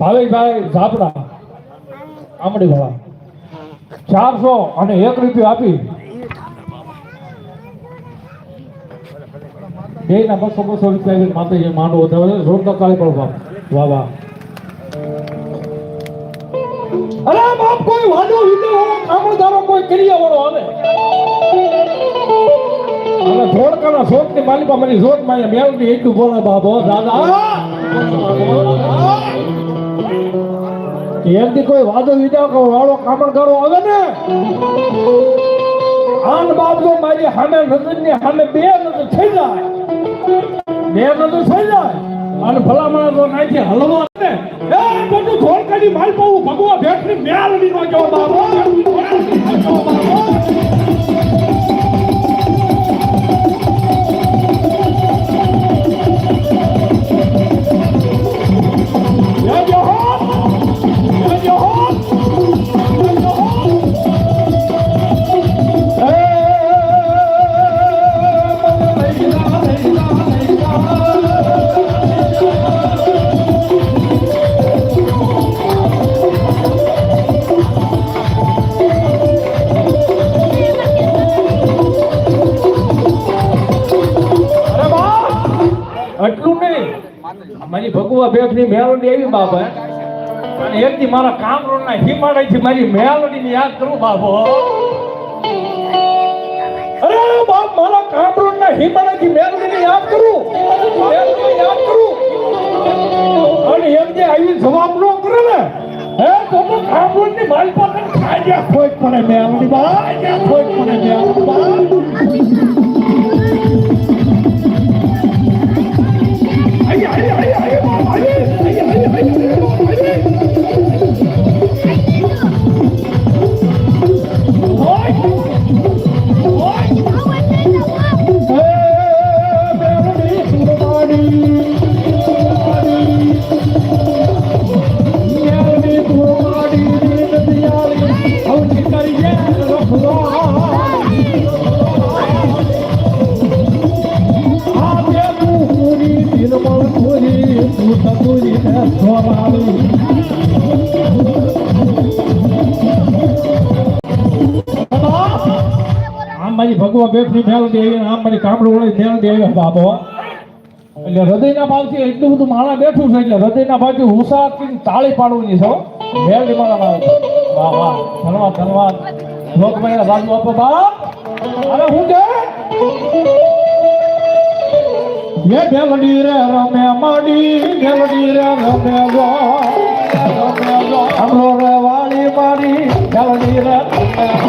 ભાવેશભાઈ ઝાપડા. આમડી વાળા ચારસો અને એક રૂપિયો આપી. બે ના બસો બસો રૂપિયા માતાજી માંડવો થયો કાળી પડો બાપ વાહ વાહ. અરે બાપ કોઈ વાંધો વિધો વાળો કામણદારો કોઈ ક્રિયા વાળો આવે. અને ધોળકાના શોખની માલિકા મારી શોખમાં મેળવી એટલું બોલે બાબો દાદા. એમથી કોઈ વાદો કો વાળો કામણગારો આવે ને? આન બાબલો મારી સામે નજરની સામે બે નજર થઈ જાય. બે નજર થઈ જાય. અને ભલામણ તો નાખી હલવા ને. એ બધું ધોળકાની માલ પાવું ભગવા ભેટની મેળવી નો જો બાબો ભગવા બેઠની મેલોડી એવી બાબા અને એકથી મારા કામ રોડના હિમાલયથી મારી મેલોડીને યાદ કરું બાબો અરે બાપ, મારા કામ રોડના હિમાલયથી મેલોડીને યાદ કરું. મેલોડીને યાદ કરું. અને એમ જે આવી જવાબ ન કરે ને, હે, તો તો કામ રોડની મારી પાસે ખાજ્યા ખોટ પડે મેલોડી બા ખોટ પડે મેલોડી બા. મારી ભગવા બેઠી મેલડી આવી આમ મારી કામડું વળી મેલડી આવી બાબો એટલે હૃદયના ભાવથી એટલું બધું માળા બેઠું છે એટલે હૃદયના ભાવથી હુસાથી તાળી પાડવાની છો મેલડી માળામાં આવે વાહ વાહ. ધન્યવાદ ધન્યવાદ. લોકભાઈ રાજુ આપો બા અરે હું કે મેલડી રે, રમે મડી. મેલડી રે, રમે રો રમે રો અમરો રે વાળી મારી મેલડી રે, રમે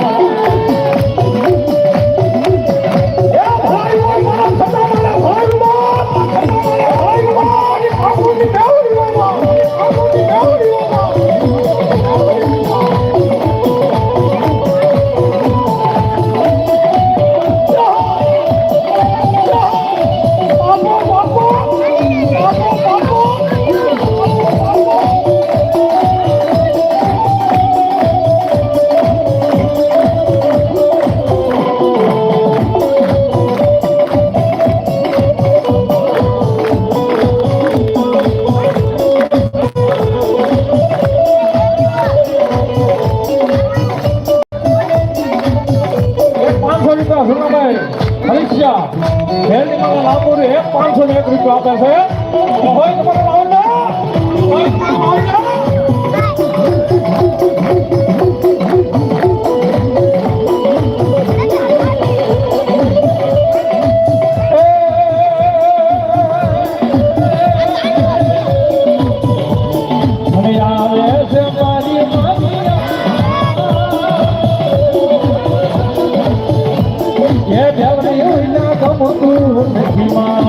તમારા લાભોને પાંચસો ને એક રૂપિયા આપે Yeah, yeah, yeah. 老黄，我们没吗？